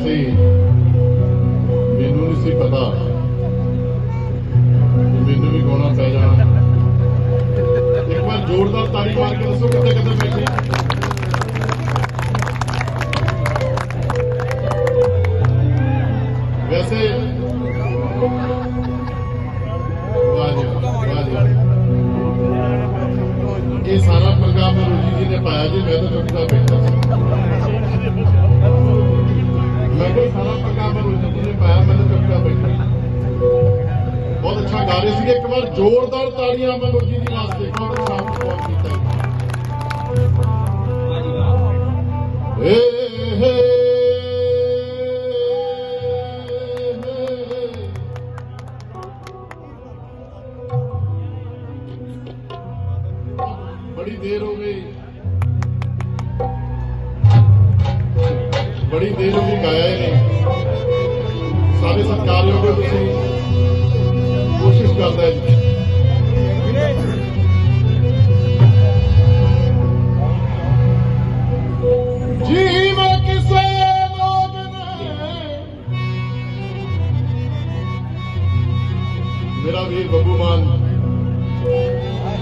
ਵੈਸੇ ਮੈਨੂੰ ਨਹੀਂ ਸੀ ਪਤਾ ਮੈਨੂੰ ਵੀ ਗਾਉਣਾ ਪੈ ਜਾਣਾ। ਇੱਕ ਵਾਰ ਜ਼ੋਰਦਾਰ ਤਾੜੀ ਮਾਰ ਕੇ ਦੱਸੋ ਮੈਂ ਸਾਰਾ ਪੰਗਾ ਮੈਨੂੰ ਜੀ ਨੇ ਪਾਇਆ ਮੈਂ ਤਾਂ ਬੈਠਾ। ਬਹੁਤ ਅੱਛਾ ਗਾ ਰਹੇ ਸੀਗੇ। ਇੱਕ ਵਾਰ ਜ਼ੋਰਦਾਰ ਤਾੜੀਆਂ ਮਨੋਜ ਜੀ ਦੀ ਵਾਸਤੇ ਬਹੁਤ ਅੱਛਾ ਬਹੁਤ ਕੀਤਾ। ਏ ਹੇ ਬੜੀ ਦੇਰ ਹੋ ਗਈ। ਬੜੀ ਦੇਰ ਹੋ ਗਾਇਆ ਹੀ ਸਾਰੇ ਸਤਿਕਾਰਯੋਗ ਹੋ ਤੁਸੀਂ ਕੋਸ਼ਿਸ਼ ਕਰਦਾ ਹੈ ਜੀ ਕਿਸੇ ਲੋਗ ਨੇ। ਮੇਰਾ ਵੀਰ ਬੱਬੂ ਮਾਨ,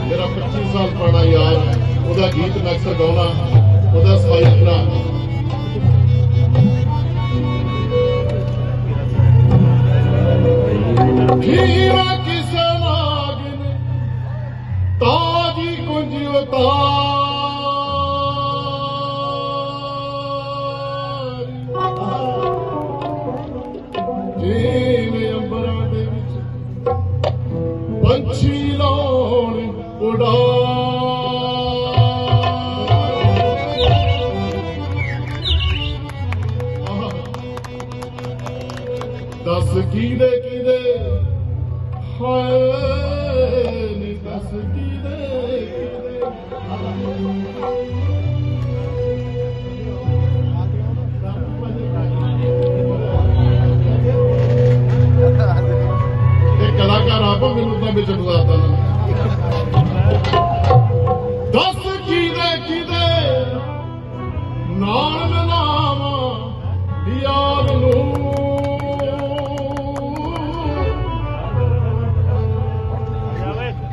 ਮੇਰਾ 25 ਸਾਲ ਪੁਰਾਣਾ ਯਾਰ ਉਹਦਾ ਗੀਤ ਮੈਂ ਅਕਸਰ ਗਾਉਣਾ ਉਹਦਾ ਸਫ਼ਾਈ ਕਰਾ He ਦੱਸ ਕੀਦੇ? ਹਾਏ, ਨੀ ਦੱਸ ਕੀਦੇ ਕੀਦੇ? ਇਹ ਕਲਾਕਾਰ ਆਪ ਮੈਨੂੰ ਤਾਂ ਵਿੱਚ ਬੁਲਾਤਾ ਨਾ ਦੱਸ ਕੀਦੇ ਕੀਦੇ? ਨਾਲ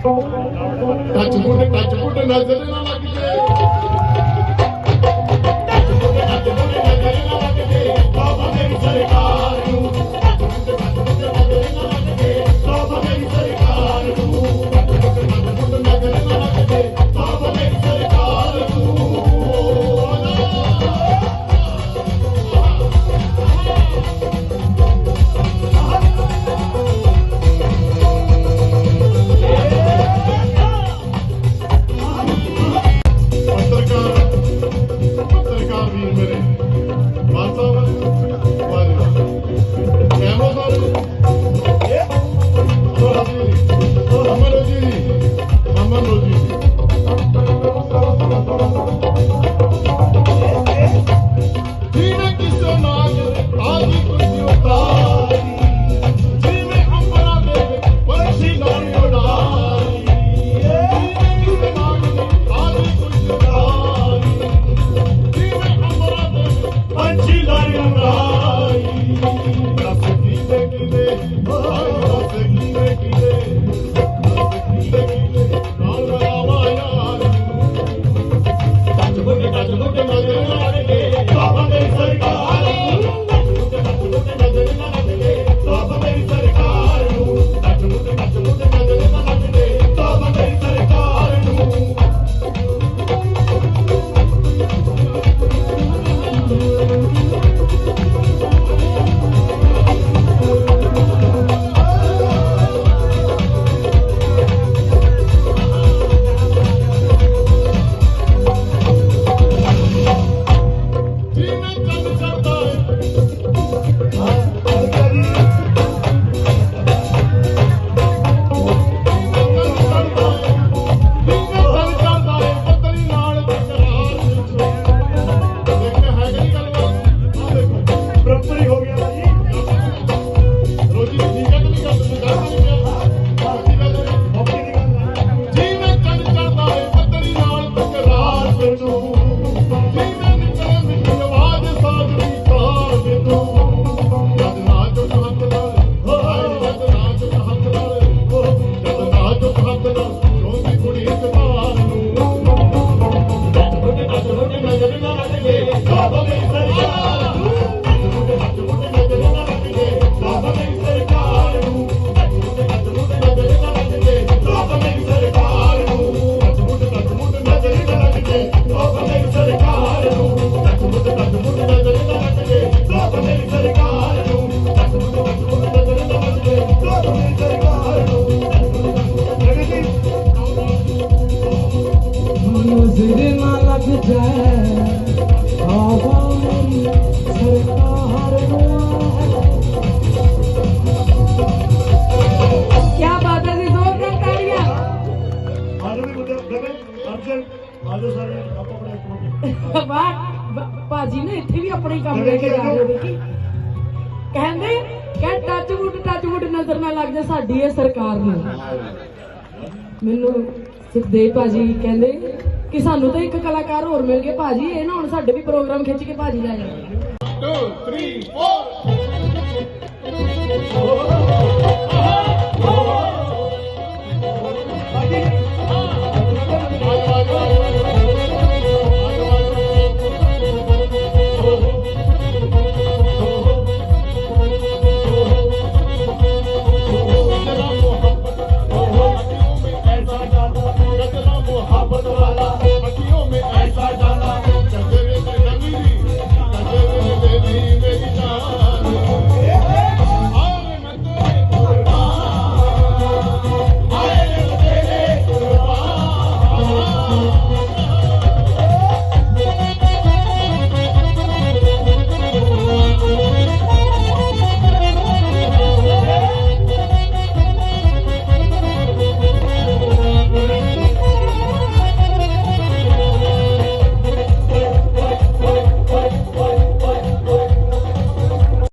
ਟੱਚ ਫੁੱਟ ਟੱਚ ਫੁੱਟ ਨਜ਼ਰ ਨਾ ਲੱਗ ਭਾਜੀ ਨੇ ਇੱਥੇ ਵੀ ਆਪਣੇ ਕੰਮ ਲੈ ਕੇ ਜਾ ਰਹੇ ਹੋ ਕਹਿੰਦੇ ਕਿ ਟੱਚ ਵੁੱਡ ਟੱਚ ਵੁੱਡ ਨਜ਼ਰ ਨਾ ਲੱਗ ਜਾ ਸਾਡੀ ਇਹ ਸਰਕਾਰ ਨੂੰ। ਮੈਨੂੰ ਸੁਖਦੇਵ ਭਾਜੀ ਕਹਿੰਦੇ ਕਿ ਸਾਨੂੰ ਤਾਂ ਇੱਕ ਕਲਾਕਾਰ ਹੋਰ ਮਿਲ ਗਿਆ ਭਾਜੀ ਇਹ ਨਾ ਹੁਣ ਸਾਡੇ ਵੀ ਪ੍ਰੋਗਰਾਮ ਖਿੱਚ ਕੇ ਭਾਜੀ ਲੈ ਜਾਣ। 2 3 4